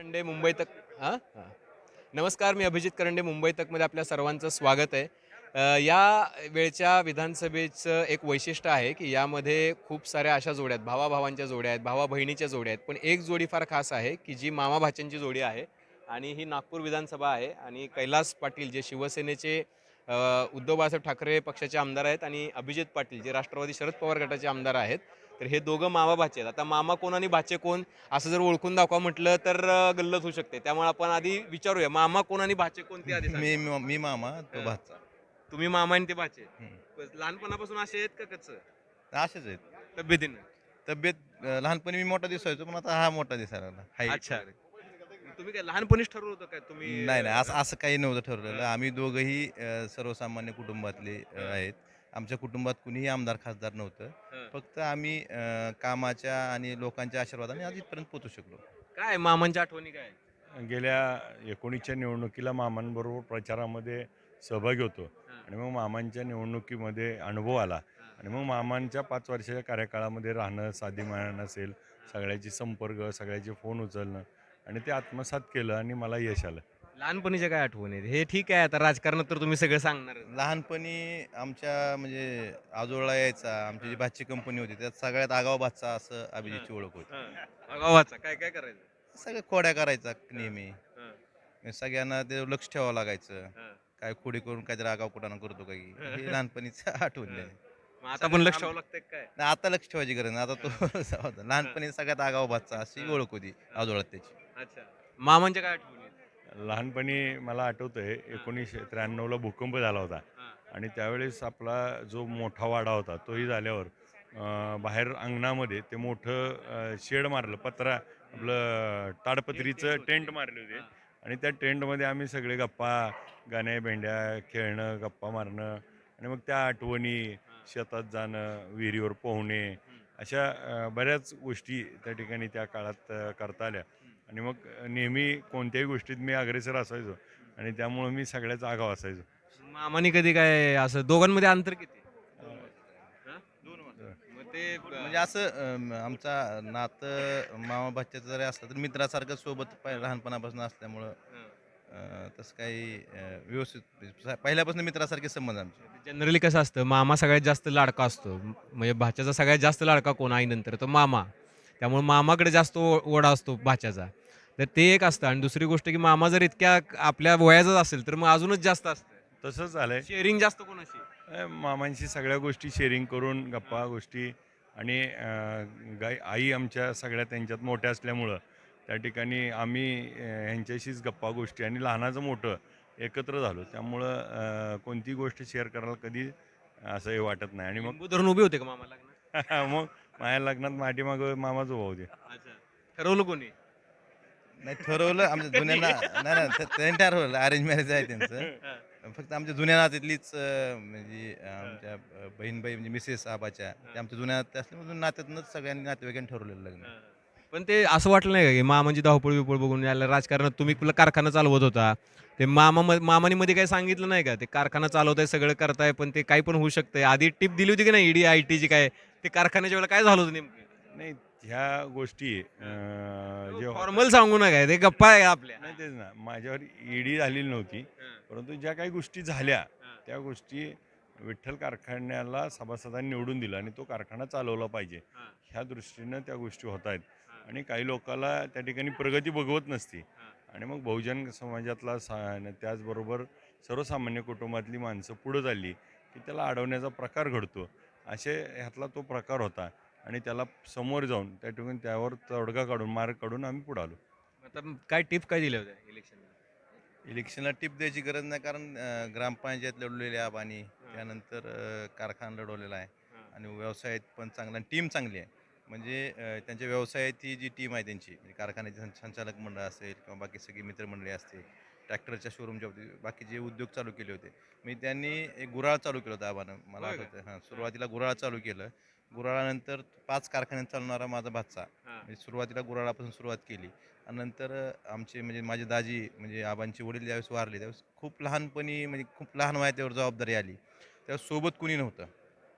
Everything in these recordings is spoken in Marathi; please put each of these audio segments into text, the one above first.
करंडे मुंबई तक हां? हां. नमस्कार मी अभिजित करंडे मुंबई तकमध्ये आपल्या सर्वांचं स्वागत आहे. अ, या वेळच्या विधानसभेचं एक वैशिष्ट्य आहे की यामध्ये खूप साऱ्या अशा जोड्या आहेत. भावाभावांच्या जोड्या आहेत भावा बहिणीच्या जोड्या आहेत. पण एक जोडी फार खास आहे की जी मामा भाच्यांची जोडी आहे आणि ही नागपूर विधानसभा आहे आणि कैलास पाटील जे शिवसेनेचे अ, उद्धव बाळासाहेब ठाकरे पक्षाचे आमदार आहेत आणि अभिजित पाटील जे राष्ट्रवादी शरद पवार गटाचे आमदार आहेत. तर हे दोघं मामा भाचे आहेत. आता मामा कोण आणि भाचे कोण असं जर ओळखून दाखवा म्हटलं तर अ, गल्लत होऊ शकते. त्यामुळे आपण आधी विचारूया मामा कोण आणि भाचे कोण ते आधी सांगा. मी मी मामा तो. भाचा. तुम्ही मामा आणि ते भाचे. लहानपणापासून असे आहेत का कच असेच आहेत. तब्येतीनं. तब्येत अं, लहानपणी मी मोठा दिसायचो पण आता हा मोठा दिसायला लागला. Height अच्छा. तुम्ही काय लहानपणीच ठरवलं होतं काय तुम्ही नाही नाही असं असं काही नव्हतं ठरवलेलं. आम्ही दोघंही अं, सर्वसामान्य कुटुंबातले अं. आहेत. आमच्या कुटुंबात कुणीही आमदार खासदार नव्हतं. हा. फक्त आम्ही अं, कामाच्या आणि लोकांच्या आशीर्वादाने आज इथपर्यंत पोहोचू शकलो. काय मामांच्या आठवणी काय? गेल्या एकोणीसच्या निवडणुकीला मामांबरोबर प्रचारामध्ये सहभागी होतो. आणि मग मामांच्या निवडणुकीमध्ये अनुभव आला. आणि मग मामांच्या पाच वर्षाच्या कार्यकाळामध्ये राहणं साधीमायण असेल सगळ्याची संपर्क सगळ्याचे फोन उचलणं आणि ते आत्मसात केलं आणि मला यश आलं. लहानपणीच्या काय आठवणी आहेत? हे ठीक आहे आता राजकारणात तर तुम्ही सगळं सांगणार लहानपणी आमच्या म्हणजे आजोळा यायचा आमची जी भाची कंपनी होती त्यात सगळ्यात आगाव भातचा असं अभिजितची ओळख होती. गावाचा काय काय करायचं? सगळ्या खोड्या करायचा नेहमी. हा. सगळ्यांना ते लक्ष ठेवावं लागायचं. काय खोडी करून काहीतरी आगाव कुठं करतो काही हे लहानपणीच आठवण आहे. मग आता पण लक्ष ठेवावं लागतंय काय? नाही, आता लक्ष ठेवायची गरज नाही. आता तो. लहानपणी सगळ्यात आगाव भातचा अशी. ओळख होती आजोळात त्याची. अच्छा मामांच्या काय आठवणी? लहानपणी मला आठवतंय एकोणीसशे त्र्याण्णवला भूकंप झाला होता. आणि त्यावेळेस आपला जो मोठा वाडा होता तोही झाल्यावर अं, बाहेर अंगणामध्ये ते मोठं शेड मारलं पत्रा आपलं ताडपत्रीचं टेंट मारले होते. आणि त्या टेंटमध्ये आम्ही सगळे गप्पा गाण्या भेंड्या खेळणं गप्पा मारणं आणि मग त्या आठवणी शेतात जाणं विहिरीवर पोहणे अशा अं, बऱ्याच गोष्टी त्या ठिकाणी त्या काळात अं, करता आल्या आणि मग नेहमी कोणत्याही गोष्टीत मी अग्रेसर असायचो. आणि त्यामुळं मी सगळ्याच आगाव असायचो. मामाने कधी काय असं दोघांमध्ये अंतर किती? ते म्हणजे असं आमचा नातं मामा भाच्याचं जरी असलं तर मित्रासारखं सोबत लहानपणापासून असल्यामुळं तसं काही व्यवस्थित पहिल्यापासून मित्रासारखे संबंध आमचे. जनरली कसं असतं मामा सगळ्यात जास्त लाडका असतो. म्हणजे भाच्याचा सगळ्यात जास्त लाडका कोण? आईनंतर तो मामा. त्यामुळे मामाकडे जास्त ओ- ओढा असतो भाच्याचा. तर ते एक असतं. आणि दुसरी गोष्ट की मामा जर इतक्या आपल्या वयाचाच असेल तर मग अजूनच जास्त असतं. तसंच झालंय. शेअरिंग जास्त कोणाशी? अं, मामांशी सगळ्या गोष्टी शेअरिंग करून गप्पा गोष्टी आणि अं, गाई आई आमच्या सगळ्या त्यांच्यात मोठ्या असल्यामुळं त्या ठिकाणी आम्ही अं, यांच्याशीच गप्पा गोष्टी आणि लहानाचं मोठं एकत्र झालो. त्यामुळं अं, कोणती गोष्ट शेअर करायला कधी असंही वाटत नाही. आणि मग लिंबू धरून उभे होते का मामा लग्नात? मग माझ्या लग्नात पाठीमागं मामाच उभा होते. ठरवलं कोणी? नाही ठरवलं आमच्या जुन्या ना नाही त्यांनी ठरवलं अरेंज मॅरेज आहे त्यांचं. फक्त आमच्या जुन्या नात्यातलीच अं, म्हणजे अं, आमच्या अं, बहीणबाई म्हणजे मिसेस आबाच्या ते आमच्या जुन्या नात्या असल्यामुळे नात्यातूनच सगळ्यांनी नातेवाईकांनी ठरवलेलं लग्न. पण ते असं वाटलं नाही का की मामांची धावपळ बिपळ बघून यायला राजकारणात तुम्ही कुठला कारखाना चालवत होता? ते मामा मामानी मध्ये काही सांगितलं नाही का? ते कारखाना चालवताय सगळं करताय पण ते काही पण होऊ शकतंय. आधी टिप दिली होती की नाही ईडी आय टीची काय? ते कारखान्याच्या वेळेला काय झालं होतं नेमकं? नाही ह्या गोष्टी अं, जे फॉर्मल सांगू नका ते गप्पा आहे आपल्या. नाही तेच ना. माझ्यावर ईडी झालेली नव्हती. परंतु ज्या काही गोष्टी झाल्या त्या गोष्टी विठ्ठल कारखान्याला सभासदांनी निवडून दिलं आणि तो कारखाना चालवला पाहिजे. ह्या दृष्टीनं त्या गोष्टी होत आहेत. आणि काही लोकांना त्या ठिकाणी प्रगती बघवत नसते. आणि मग बहुजन समाजातला सा आणि त्याचबरोबर सर्वसामान्य कुटुंबातली माणसं पुढं चालली की त्याला अडवण्याचा प्रकार घडतो. असे ह्यातला तो प्रकार होता. आणि त्याला समोर जाऊन त्या ठिकाणी त्यावर तोडगा काढून मार्ग काढून आम्ही पुढे आलो. आता काय टिप काय दिल्या होत्या इलेक्शन इलेक्शनला टिप द्यायची गरज नाही कारण अं, ग्रामपंचायत लढवलेली आहे आबानी त्यानंतर अं, कारखाना लढवलेला आहे आणि व्यवसायात पण चांगला टीम चांगली आहे. म्हणजे अं, त्यांच्या व्यवसायाची जी टीम आहे त्यांची म्हणजे कारखान्याचे सं- संचालक मंडळ असेल किंवा बाकी सगळी मित्रमंडळी असतील ट्रॅक्टरच्या शोरूमच्या होती बाकी जे उद्योग चालू केले होते. मी त्यांनी एक गुराळ चालू केलं होतं आबानं. मला होय का? आठवतं हां सुरुवातीला गुराळ चालू केलं. गुराळानंतर पाच कारखान्यात चालणारा माझा भाचा म्हणजे सुरुवातीला गुराळापासून सुरुवात केली. आणि नंतर अ, आमचे म्हणजे माझे दाजी म्हणजे आबांचे वडील ज्यावेळेस वारले त्यावेळेस खूप लहानपणी म्हणजे खूप लहान वयात त्यावर जबाबदारी आली. त्यावेळेस सोबत कुणी नव्हतं.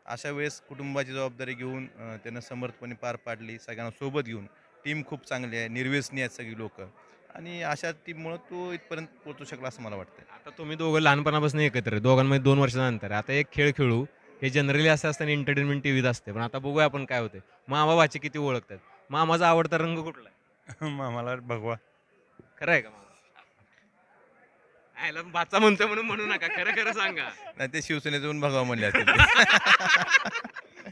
अशा वेळेस कुटुंबाची जबाबदारी घेऊन अ, त्यानं समर्थपणे पार पाडली सगळ्यांना सोबत घेऊन. टीम खूप चांगली आहे निर्व्यसनी आहेत सगळी लोक. आणि अशा टीममुळं तो इथपर्यंत पोहोचू शकला असं मला वाटतं आता तुम्ही दोघं लहानपणापासून एकत्र आहे. दोघांमध्ये दोन वर्षाचा अंतर आहे. आता एक खेळ खेळू हे जनरली असं असतं एंटरटेनमेंट टीव्हीत असते. पण आता बघूया आपण काय होते मामा भाची किती ओळखतात? मामाचा आवडता रंग कुठला आहे? आम्हाला भगवा. खरं आहे का मामा? आयला भाचा म्हणतोय म्हणून म्हणू नका. खरं खरं सांगा. नाही ते शिवसेनेचं भगवा म्हणले असतील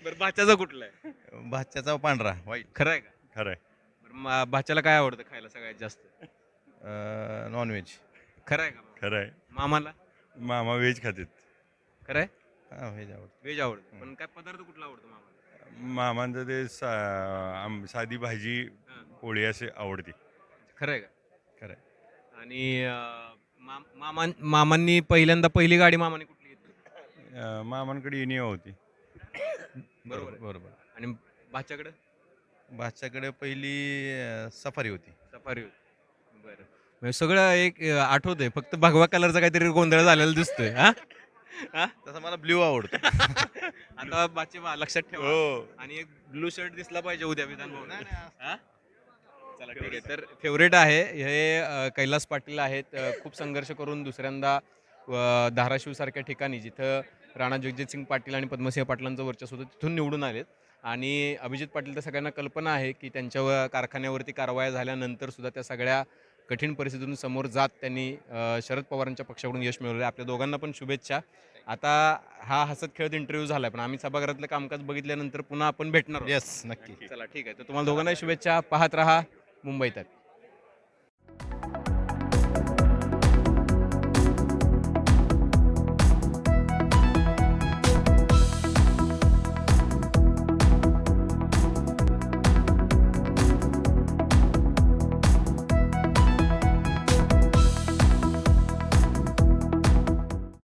बरं भाच्याचा कुठला आहे? भाच्याचा पांढरा व्हाईट खरं आहे का? खरं आहे. मा- भाच्याला काय आवडतं खायला सगळ्यात जास्त? नॉनव्हेज खरं आहे का मामा? खरं आहे. मामाला? मामा व्हेज खातात. खरं आहे? हां व्हेज आवडतं. व्हेज आवडतं. पण काय पदार्थ कुठला आवडतो मामाला? मामांचं ते सा आम- साधी भाजी पोळी असे आवडते. खरं आहे का? खरं आहे. आणि अं, मा- मामा मामांनी पहिल्यांदा पहिली गाडी मामाने कुठली घेतली? अं, मामांकडे येणीवा होती. बरोबर आहे. बरोबर. आणि भाच्याकडे? भाच्याकडे पहिली अं, सफारी होती. सफारी होती. बरं. म्हणजे सगळं एक अं, आठवतंय फक्त भगवा कलरचा काहीतरी गोंधळ झालेला दिसतोय हा? हा? तसा मला ब्ल्यू आवडतो. आता बाचे लक्षात ठेवा. हो. आणि एक ब्लू शर्ट दिसला पाहिजे उद्या विधान भवनात. हा? चला ठीक आहे. तर फेवरेट आहे. हे अ, कैलास पाटील आहेत. अ, खूप संघर्ष करून दुसऱ्यांदा अ, धाराशिवसारख्या ठिकाणी जिथं राणा जगजितसिंग पाटील आणि पद्मसिंह पाटलांचं वर्चस्व होतं तिथून निवडून आलेत. आणि अभिजित पाटील तर सगळ्यांना कल्पना आहे की त्यांच्या कारखान्यावरती कारवाया झाल्यानंतर सुद्धा त्या सगळ्या कठीण परिस्थितीतून समोर जात त्यांनी शरद पवारांच्या पक्षाकडून यश मिळवलं. आपल्या दोघांना पण शुभेच्छा. आता हा हसत खेळत इंटरव्ह्यू झाला पण आम्ही सभागृहातलं कामकाज बघितल्यानंतर पुन्हा आपण भेटणार. येस नक्की. चला ठीक आहे. तर तुम्हाला दोघांनाही शुभेच्छा. पाहत राहा. मुंबई तक